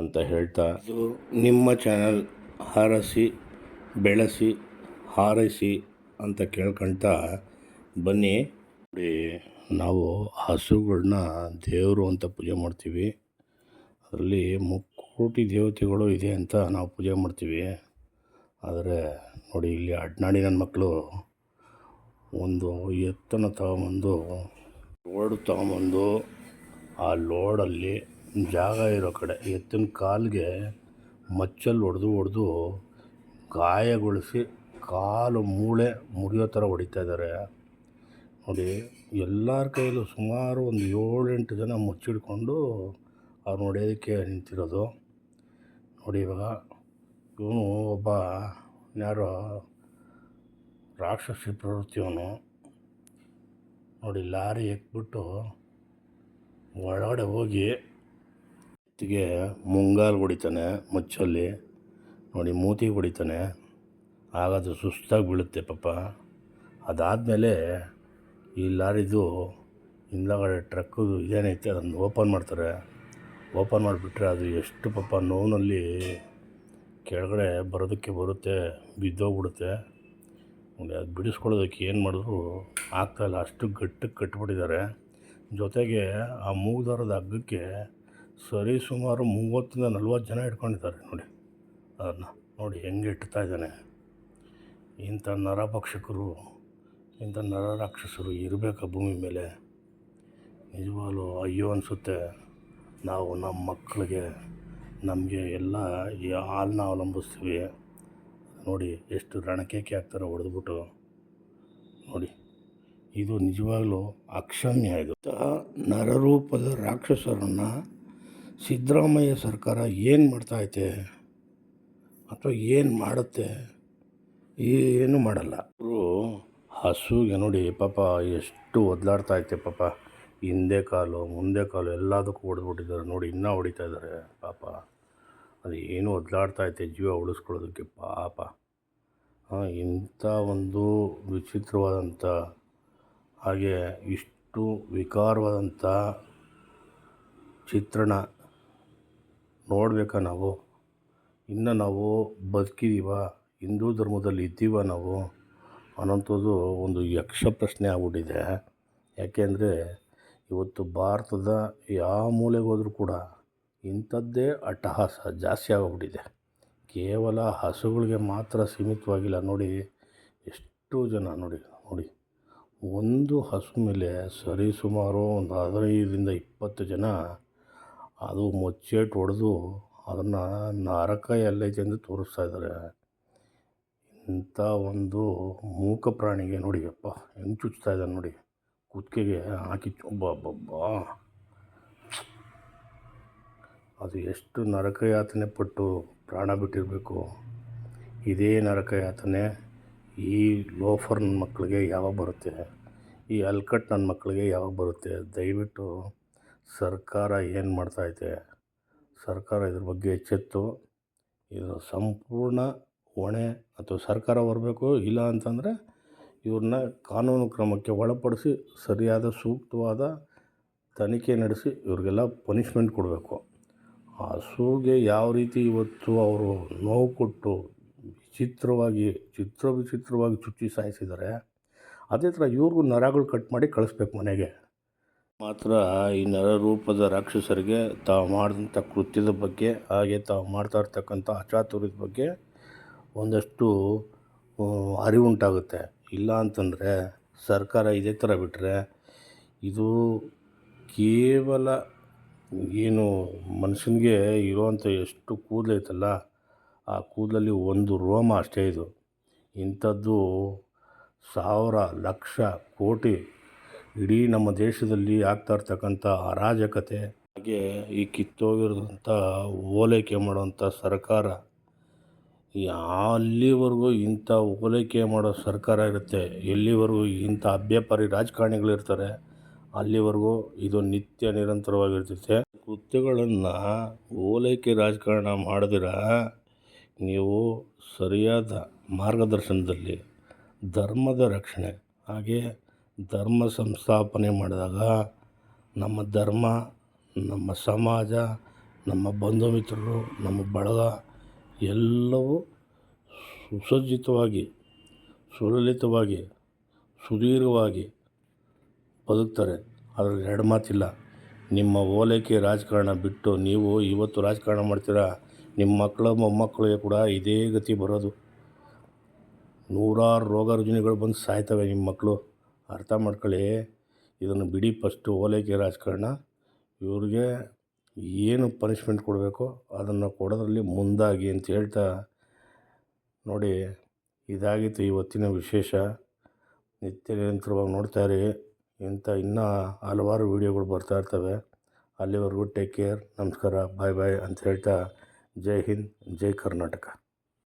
ಅಂತ ಹೇಳ್ತಾ ನಿಮ್ಮ ಚಾನಲ್ ಹಾರಸಿ, ಬೆಳೆಸಿ, ಹಾರೈಸಿ ಅಂತ ಕೇಳ್ಕೊಳ್ತಾ ಬನ್ನಿ. ನೋಡಿ, ನಾವು ಹಸುಗಳನ್ನ ದೇವರು ಅಂತ ಪೂಜೆ ಮಾಡ್ತೀವಿ. ಅದರಲ್ಲಿ ಮುಕ್ಕೋಟಿ ದೇವತೆಗಳು ಇದೆ ಅಂತ ನಾವು ಪೂಜೆ ಮಾಡ್ತೀವಿ. ಆದರೆ, ನೋಡಿ, ಇಲ್ಲಿ ಅಡ್ನಾಡಿ ನನ್ನ ಮಕ್ಕಳು ಒಂದು ಎತ್ತನ್ನು ತಗೊಂಬಂದು, ಲೋಡ್ ತಗೊಂಬಂದು ಆ ಲೋಡಲ್ಲಿ ಜಾಗ ಇರೋ ಕಡೆ, ಎತ್ತಿನ ಕಾಲಿಗೆ ಮಚ್ಚಲ್ಲಿ ಹೊಡೆದು ಹೊಡೆದು ಗಾಯಗೊಳಿಸಿ ಕಾಲು ಮೂಳೆ ಮುರಿಯೋ ಥರ ಹೊಡಿತಾ ಇದ್ದಾರೆ. ನೋಡಿ, ಎಲ್ಲರ ಕೈಯಲ್ಲೂ ಸುಮಾರು ಒಂದು ಏಳೆಂಟು ಜನ ಮುಚ್ಚಿಡ್ಕೊಂಡು ಅವ್ರು ನೋಡೋದಕ್ಕೆ ನಿಂತಿರೋದು. ನೋಡಿ, ಇವಾಗ ಇವನು ಒಬ್ಬ ಯಾರೋ ರಾಕ್ಷಸಿ ಪ್ರವೃತ್ತಿಯವನು ನೋಡಿ, ಲಾರಿ ಎಕ್ಬಿಟ್ಟು ಒಳಗಡೆ ಹೋಗಿ ಎತ್ತಿಗೆ ಮುಂಗಾಲು ಹೊಡಿತಾನೆ, ಮುಚ್ಚಲ್ಲಿ. ನೋಡಿ ಮೂತಿಗೆ ಹೊಡಿತಾನೆ. ಆಗ ಅದು ಸುಸ್ತಾಗಿ ಬೀಳುತ್ತೆ ಪಾಪ. ಅದಾದಮೇಲೆ ಈ ಲಾರಿದು ಹಿಂದಗಡೆ ಟ್ರಕ್ಕದು ಇದೇನೈತೆ ಅದನ್ನು ಓಪನ್ ಮಾಡ್ತಾರೆ. ಓಪನ್ ಮಾಡಿಬಿಟ್ರೆ ಅದು ಎಷ್ಟು ಪಾಪ ನೋವಿನಲ್ಲಿ ಕೆಳಗಡೆ ಬರೋದಕ್ಕೆ ಬರುತ್ತೆ, ಬಿದ್ದೋಗ್ಬಿಡುತ್ತೆ. ನೋಡಿ, ಅದು ಬಿಡಿಸ್ಕೊಳ್ಳೋದಕ್ಕೆ ಏನು ಮಾಡಿದ್ರು ಆಗ್ತಾಯಿಲ್ಲ ಅಷ್ಟು ಗಟ್ಟಿಗೆ ಕಟ್ಬಿಟ್ಟಿದ್ದಾರೆ. ಜೊತೆಗೆ ಆ ಮೂಗ್ದಾರದ ಹಗ್ಗಕ್ಕೆ ಸರಿ ಸುಮಾರು ಮೂವತ್ತರಿಂದ ನಲ್ವತ್ತು ಜನ ಇಟ್ಕೊಂಡಿದ್ದಾರೆ ನೋಡಿ. ಅದನ್ನು ನೋಡಿ ಹೆಂಗೆ ಇಡ್ತಾ ಇದ್ದಾನೆ. ಇಂಥ ನರಭಕ್ಷಕರು ಇಂಥ ನರರಾಕ್ಷಸರು ಇರಬೇಕಾ ಭೂಮಿ ಮೇಲೆ? ನಿಜವಾಗಲೂ ಅಯ್ಯೋ ಅನಿಸುತ್ತೆ. ನಾವು ನಮ್ಮ ಮಕ್ಕಳಿಗೆ, ನಮಗೆ ಎಲ್ಲ ಹಾಲನ್ನ ಅವಲಂಬಿಸ್ತೀವಿ. ನೋಡಿ ಎಷ್ಟು ರಣಕೇಕೆ ಆಗ್ತಾರೆ ಹೊಡೆದ್ಬಿಟ್ಟು. ನೋಡಿ, ಇದು ನಿಜವಾಗ್ಲೂ ಅಕ್ಷಮ್ಯ ಇದು. ನರರೂಪದ ರಾಕ್ಷಸರನ್ನು ಸಿದ್ದರಾಮಯ್ಯ ಸರ್ಕಾರ ಏನು ಮಾಡ್ತಾಯಿದೆ ಅಥವಾ ಏನು ಮಾಡುತ್ತೆ ಏನು ಮಾಡಲ್ಲ. ಅವರು ಹಸುಗೆ ನೋಡಿ ಪಾಪ ಎಷ್ಟು ಒದ್ಲಾಡ್ತಾ ಐತೆ ಪಾಪ. ಹಿಂದೆ ಕಾಲು, ಮುಂದೆ ಕಾಲು ಎಲ್ಲದಕ್ಕೂ ಹೊಡೆದ್ಬಿಟ್ಟಿದ್ದಾರೆ ನೋಡಿ ಇನ್ನೂ ಹೊಡಿತಾ ಇದ್ದಾರೆ. ಪಾಪ. ಅದು ಏನು ಒದ್ಲಾಡ್ತಾ ಐತೆ ಜೀವ ಉಳಿಸ್ಕೊಳ್ಳೋದಕ್ಕೆ ಪಾಪ. ಇಂಥ ಒಂದು ವಿಚಿತ್ರವಾದಂಥ, ಹಾಗೆ ಇಷ್ಟು ವಿಕಾರವಾದಂಥ ಚಿತ್ರಣ ನೋಡಬೇಕಾ ನಾವು? ಇನ್ನು ನಾವು ಬದುಕಿದೀವ? ಹಿಂದೂ ಧರ್ಮದಲ್ಲಿ ಇದ್ದೀವ ನಾವು? ಅನ್ನೋಂಥದ್ದು ಒಂದು ಯಕ್ಷ ಪ್ರಶ್ನೆ ಆಗ್ಬಿಟ್ಟಿದೆ. ಯಾಕೆಂದರೆ ಇವತ್ತು ಭಾರತದ ಯಾವ ಮೂಲೆಗೆ ಹೋದರೂ ಕೂಡ ಇಂಥದ್ದೇ ಅಟ್ಟಹಾಸ ಜಾಸ್ತಿ ಆಗೋಗ್ಬಿಟ್ಟಿದೆ ಕೇವಲ ಹಸುಗಳಿಗೆ ಮಾತ್ರ ಸೀಮಿತವಾಗಿಲ್ಲ. ನೋಡಿ, ಎಷ್ಟು ಜನ ನೋಡಿ ನೋಡಿ. ಒಂದು ಹಸು ಮೇಲೆ ಸರಿ ಸುಮಾರು ಒಂದು ಹದಿನೈದರಿಂದ ಇಪ್ಪತ್ತು ಜನ ಅದು ಮುಚ್ಚೇಟು ಹೊಡೆದು ಅದನ್ನು ನರಕ ಎಲ್ಲೈತೆ ಎಂದು ತೋರಿಸ್ತಾ ಇದ್ದಾರೆ ಇಂಥ ಒಂದು ಮೂಕ ಪ್ರಾಣಿಗೆ ನೋಡಿ, ಅಪ್ಪ, ಹೆಂಗೆ ಚುಚ್ತಾ ಇದ್ದಾನೆ ನೋಡಿ. ಕುತ್ತಿಗೆಗೆ ಹಾಕಿ ಒಬ್ಬ ಅದು ಎಷ್ಟು ನರಕಯಾತನೆ ಪಟ್ಟು ಪ್ರಾಣ ಬಿಟ್ಟಿರಬೇಕು. ಇದೇ ನರಕಯಾತನೆ ಈ ಲೋಫರ್ ನನ್ನ ಮಕ್ಕಳಿಗೆ ಯಾವಾಗ ಬರುತ್ತೆ? ಈ ಅಲ್ಕಟ್ ನನ್ನ ಮಕ್ಕಳಿಗೆ ಯಾವಾಗ ಬರುತ್ತೆ? ದಯವಿಟ್ಟು ಸರ್ಕಾರ ಏನು ಮಾಡ್ತಾಯಿದೆ ಸರ್ಕಾರ ಇದ್ರ ಬಗ್ಗೆ ಎಚ್ಚೆತ್ತು. ಇದು ಸಂಪೂರ್ಣ ಹೊಣೆ ಅಥವಾ ಸರ್ಕಾರ ಬರಬೇಕು ಇಲ್ಲ ಅಂತಂದರೆ ಇವ್ರನ್ನ ಕಾನೂನು ಕ್ರಮಕ್ಕೆ ಒಳಪಡಿಸಿ ಸರಿಯಾದ ಸೂಕ್ತವಾದ ತನಿಖೆ ನಡೆಸಿ ಇವ್ರಿಗೆಲ್ಲ ಪನಿಷ್ಮೆಂಟ್ ಕೊಡಬೇಕು. ಆ ಸೂಗೆ ಯಾವ ರೀತಿ ಇವತ್ತು ಅವರು ನೋವು ಕೊಟ್ಟು ವಿಚಿತ್ರವಾಗಿ, ಚಿತ್ರ ವಿಚಿತ್ರವಾಗಿ ಚುಚ್ಚಿ ಸಾಯಿಸಿದ್ದಾರೆ ಅದೇ ಥರ ಇವ್ರಿಗೂ ನರಗಳು ಕಟ್ ಮಾಡಿ ಕಳಿಸ್ಬೇಕು ಮನೆಗೆ. ಮಾತ್ರ ಈ ನರರೂಪದ ರಾಕ್ಷಸರಿಗೆ ತಾವು ಮಾಡಿದಂಥ ಕೃತ್ಯದ ಬಗ್ಗೆ, ಹಾಗೆ ತಾವು ಮಾಡ್ತಾ ಇರ್ತಕ್ಕಂಥ ಅಚಾತುರ್ಯದ ಬಗ್ಗೆ ಒಂದಷ್ಟು ಅರಿವುಂಟಾಗುತ್ತೆ. ಇಲ್ಲ ಅಂತಂದರೆ ಸರ್ಕಾರ ಇದೇ ಥರ ಬಿಟ್ಟರೆ ಇದು ಕೇವಲ ಏನು ಮನುಷ್ಯನಿಗೆ ಇರುವಂಥ ಎಷ್ಟು ಕೂದಲೈತಲ್ಲ ಆ ಕೂದಲಲ್ಲಿ ಒಂದು ರೋಮ ಅಷ್ಟೇ ಇದು. ಇಂಥದ್ದು ಸಾವಿರ, ಲಕ್ಷ, ಕೋಟಿ ಇಡೀ ನಮ್ಮ ದೇಶದಲ್ಲಿ ಆಗ್ತಾ ಇರ್ತಕ್ಕಂಥ ಅರಾಜಕತೆ, ಹಾಗೆ ಈ ಕಿತ್ತೋಗಿರೋದಂಥ ಓಲೈಕೆ ಮಾಡುವಂಥ ಸರ್ಕಾರ ಅಲ್ಲಿವರೆಗೂ ಇಂಥ ಓಲೈಕೆ ಮಾಡೋ ಸರ್ಕಾರ ಇರುತ್ತೆ. ಎಲ್ಲಿವರೆಗೂ ಇಂಥ ಅಭ್ಯಪಾರಿ ರಾಜಕಾರಣಿಗಳಿರ್ತಾರೆ ಅಲ್ಲಿವರೆಗೂ ಇದು ನಿತ್ಯ ನಿರಂತರವಾಗಿರ್ತೈತೆ. ಕೃತ್ಯಗಳನ್ನು ಓಲೈಕೆ ರಾಜಕಾರಣ ಮಾಡದಿರ ನೀವು ಸರಿಯಾದ ಮಾರ್ಗದರ್ಶನದಲ್ಲಿ, ಧರ್ಮದ ರಕ್ಷಣೆ, ಹಾಗೆ ಧರ್ಮ ಸಂಸ್ಥಾಪನೆ ಮಾಡಿದಾಗ ನಮ್ಮ ಧರ್ಮ, ನಮ್ಮ ಸಮಾಜ, ನಮ್ಮ ಬಂಧು ಮಿತ್ರರು ನಮ್ಮ ಬಳಗ ಎಲ್ಲವೂ ಸುಸಜ್ಜಿತವಾಗಿ, ಸುಲಲಿತವಾಗಿ, ಸುದೀರ್ಘವಾಗಿ ಬದುಕ್ತಾರೆ. ಅದ್ರಲ್ಲಿ ಎರಡು ಮಾತಿಲ್ಲ. ನಿಮ್ಮ ಓಲೈಕೆ ರಾಜಕಾರಣ ಬಿಟ್ಟು ನೀವು ಇವತ್ತು ರಾಜಕಾರಣ ಮಾಡ್ತೀರಾ? ನಿಮ್ಮ ಮಕ್ಕಳು ಮೊಮ್ಮಕ್ಕಳಿಗೆ ಕೂಡ ಇದೇ ಗತಿ ಬರೋದು. ನೂರಾರು ರೋಗ ರುಜಿನಗಳು ಬಂದು ಸಾಯ್ತವೆ ನಿಮ್ಮ ಮಕ್ಕಳು. ಅರ್ಥ ಮಾಡ್ಕೊಳ್ಳಿ. ಇದನ್ನು ಬಿಡಿ ಫಸ್ಟು ಓಲೈಕೆ ರಾಜಕಾರಣ. ಇವ್ರಿಗೆ ಏನು ಪನಿಷ್ಮೆಂಟ್ ಕೊಡಬೇಕು ಅದನ್ನು ಕೊಡೋದ್ರಲ್ಲಿ ಮುಂದಾಗಿ ಅಂತ ಹೇಳ್ತಾ ನೋಡಿ, ಇದಾಗಿತ್ತು ಇವತ್ತಿನ ವಿಶೇಷ. ನಿತ್ಯ ನಿರಂತರವಾಗಿ ನೋಡ್ತಾ ಇಂಥ ಇನ್ನೂ ಹಲವಾರು ವೀಡಿಯೋಗಳು ಬರ್ತಾ ಇರ್ತವೆ. ಅಲ್ಲಿವರೆಗೂ ಟೇಕ್ ಕೇರ್ ನಮಸ್ಕಾರ. ಬಾಯ್ ಬಾಯ್ ಅಂತ ಹೇಳ್ತಾ ಜೈ ಹಿಂದ್, ಜೈ ಕರ್ನಾಟಕ.